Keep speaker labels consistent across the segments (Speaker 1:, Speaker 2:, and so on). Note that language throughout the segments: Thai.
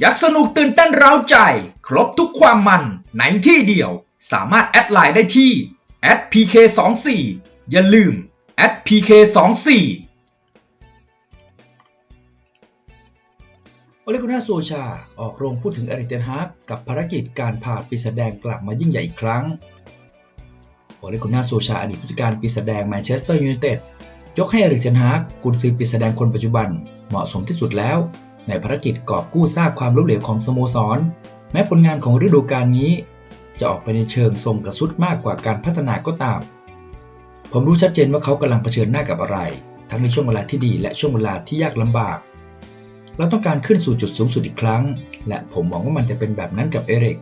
Speaker 1: อยากสนุกตื่นเต้นเร้าใจ ครบทุกความมันในที่เดียว สามารถแอดไลน์ได้ที่ @pk24 อย่าลืม @pk24 โอเลกุน่าโซชา ออกโรงพูดถึงอริเทนฮากกับภารกิจการพาปีศาจแดงกลับมายิ่งใหญ่อีกครั้ง โอเลกุน่าโซชาอดีตผู้จัดการปีศาจแดงแมนเชสเตอร์ยูไนเต็ดยกให้อริเทนฮาร์กกุนซือปีศาจแดงคนปัจจุบันเหมาะสมที่สุดแล้ว ในภารกิจกอบกู้ซากความล้มเหลวของสโมสร แม้ผลงานของฤดูกาลนี้ จะออกไปในเชิงทรงกระสุดมากกว่าการพัฒนาก็ตาม ผมรู้ชัดเจนว่าเขากำลังเผชิญหน้ากับอะไร ทั้งในช่วงเวลาที่ดีและช่วงเวลาที่ยากลำบาก เราต้องการขึ้นสู่จุดสูงสุดอีกครั้ง และผมหวังว่ามันจะเป็นแบบนั้นกับเอริก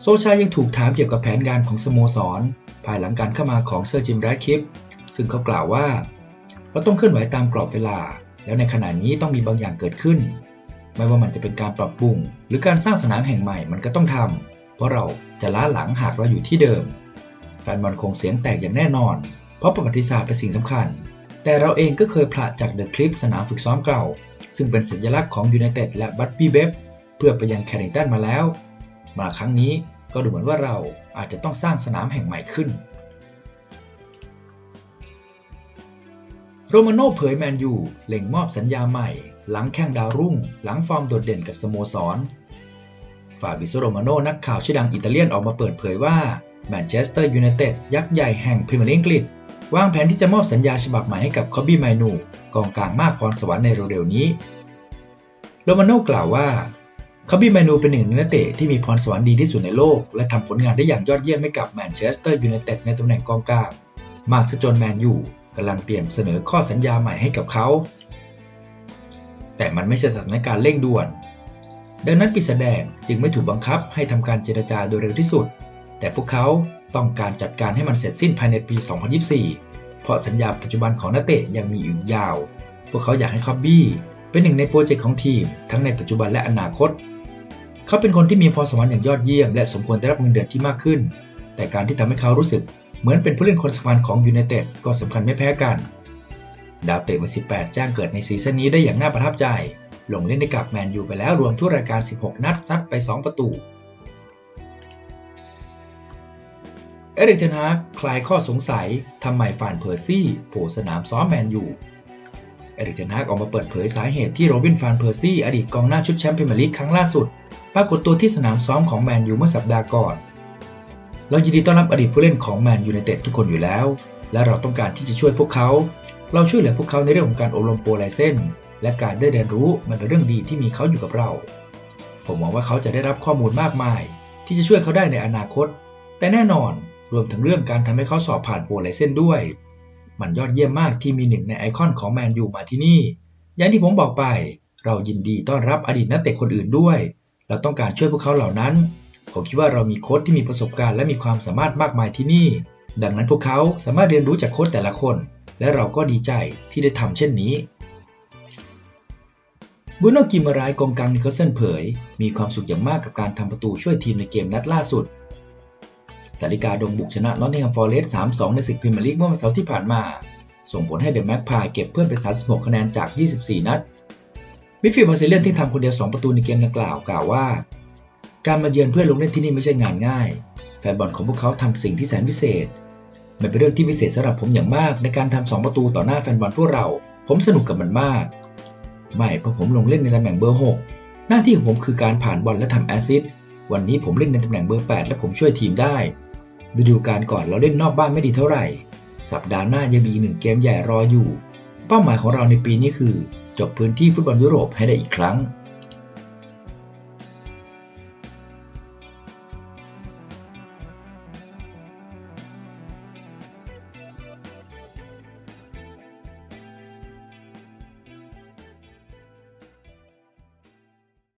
Speaker 1: โซชายังถูกถามเกี่ยวกับแผนงานของสโมสร ภายหลังการเข้ามาของเซอร์จิมแรคลิฟซึ่งเขากล่าวว่า เราต้องเคลื่อนไหวตามกรอบเวลา แล้วในขณะนี้ต้องมีบางอย่างเกิดขึ้น ไม่ว่ามันจะเป็นการปรับปรุง หรือการสร้างสนามแห่งใหม่มันก็ต้องทำเพราะเราจะล้าหลังหากเราอยู่ที่เดิมแฟนบอลคงเสียงแตกอย่างแน่นอน เพราะประวัติศาสตร์เป็นสิ่งสำคัญ แต่เราเองก็เคยผละจากเดอะคลิปสนามฝึกซ้อมเก่า ซึ่งเป็นสัญลักษณ์ของยูไนเต็ดและบัตบี้เบฟเพื่อไปยังแคริงตันมาแล้ว มาครั้งนี้ก็ดูเหมือนว่าเราอาจจะต้องสร้างสนามแห่งใหม่ขึ้น โรมาโน่เผยแมนยูเล็งมอบสัญญาใหม่ หลังแข่งดาวรุ่ง หลังฟอร์มโดดเด่นกับสโมสร ฟาบิโซโรมาโน่นักข่าวชื่อดังอิตาเลียนออกมาเปิดเผยว่าแมนเชสเตอร์ยูไนเต็ดยักษ์ใหญ่แห่งพรีเมียร์ลีกอังกฤษวางแผนที่จะมอบสัญญาฉบับใหม่ให้กับคอบบี้ไมนูกองกลางมากพรสวรรค์ในเร็วๆนี้ โรมาโน่กล่าวว่าคอบบี้ไมนูเป็นหนึ่งในนักเตะที่มีพรสวรรค์ดีที่สุดในโลก และทำผลงานได้อย่างยอดเยี่ยมให้กับแมนเชสเตอร์ยูไนเต็ดในตำแหน่งกองกลางมากซะจนแมนยู กำลังเตรียมเสนอข้อสัญญาใหม่ให้กับเขา แต่มันไม่ใช่สถานการณ์เร่งด่วน ดังนั้นปีศาจแดงจึงไม่ถูกบังคับให้ทำการเจรจาโดยเร็วที่สุด แต่พวกเขาต้องการจัดการให้มันเสร็จสิ้นภายในปี 2024 เพราะสัญญาปัจจุบันของนักเตะยังมีอีกยาว พวกเขาอยากให้คอบบี้เป็นหนึ่งในโปรเจกต์ของทีม ทั้งในปัจจุบันและอนาคต เขาเป็นคนที่มีพรสวรรค์อย่างยอดเยี่ยมและสมควรได้รับเงินเดือนที่มากขึ้น แต่การที่ทำให้เขารู้สึก เหมือนเป็นผู้เล่นคนสำคัญของยูไนเต็ดก็สำคัญไม่แพ้กัน ดาวเตะวัย18 จ้างเกิดในซีซั่นนี้ได้อย่างน่าประทับใจ ลงเล่นในกับแมนยูไปแล้วรวมทุกรายการ 16 นัดซัดไป 2 ประตู เอริกเทนฮากคลายข้อสงสัยทำไมฟานเพอร์ซี่โผล่สนามซ้อมแมนยูเอริกเทนฮากออกมาเปิดเผยสาเหตุที่โรบินฟานเพอร์ซี่อดีตกองหน้าชุดแชมป์พรีเมียร์ลีกครั้งล่าสุด ปรากฏตัวที่สนามซ้อมของแมนยูเมื่อสัปดาห์ก่อน เรายินดีต้อนรับอดีตผู้เล่นของแมนยูไนเต็ดทุกคนอยู่แล้ว และเราต้องการที่จะช่วยพวกเขา เราช่วยเหลือพวกเขาในเรื่องของการอบรมโปรไลเซนและการได้เรียนรู้มันเป็นเรื่องดีที่มีเขาอยู่กับเรา ผมหวังว่าเขาจะได้รับข้อมูลมากมาย ที่จะช่วยเขาได้ในอนาคต แต่แน่นอนรวมถึงเรื่องการทำให้เขาสอบผ่านโปรไลเซนด้วย มันยอดเยี่ยมมากที่มีหนึ่งในไอคอนของแมนยูมาที่นี่ อย่างที่ผมบอกไป เรายินดีต้อนรับอดีตนักเตะคนอื่นด้วย เราต้องการช่วยพวกเขาเหล่านั้น ผมคิดว่าเรามีโค้ชที่มีประสบการณ์และมีความสามารถมากมายที่นี่ ดังนั้นพวกเขาสามารถเรียนรู้จากโค้ชแต่ละคน และเราก็ดีใจที่ได้ทำเช่นนี้บุโนกิมารายกองกลางนิโคลเซนเผย มีความสุขอย่างมากกับการทำประตูช่วยทีมในเกมนัดล่าสุดสาริกาดงบุกชนะนอตติงแฮมฟอร์เรสต์3-2 ในศึกพรีเมียร์ลีกเมื่อวันเสาร์ที่ผ่านมา ส่งผลให้เดอะแม็กพายเก็บเพิ่มเป็น 36 คะแนนจาก 24 นัดมิดฟิลด์บราซิเลียนที่ทำคนเดียว 2 ประตูในเกมดังกล่าวกล่าวว่า การมาเยือนเพื่อนลงเล่นที่นี่ไม่ใช่งานง่าย แฟนบอลของพวกเขาทำสิ่งที่แสนพิเศษ มันเป็นเรื่องที่พิเศษสำหรับผมอย่างมากในการทำสองประตูต่อหน้าแฟนบอลพวกเรา ผมสนุกกับมันมาก ไม่เพราะผมลงเล่นในตำแหน่งเบอร์ 6 หน้าที่ของผมคือการผ่านบอลและทำแอซิสวันนี้ผมเล่นในตำแหน่งเบอร์ 8 และผมช่วยทีมได้ฤดูกาลก่อนเราเล่นนอกบ้านไม่ดีเท่าไหร่ สัปดาห์หน้ายังมีหนึ่งเกมใหญ่รออยู่ เป้าหมายของเราในปีนี้คือ จบพื้นที่ฟุตบอลยุโรปให้ได้อีกครั้ง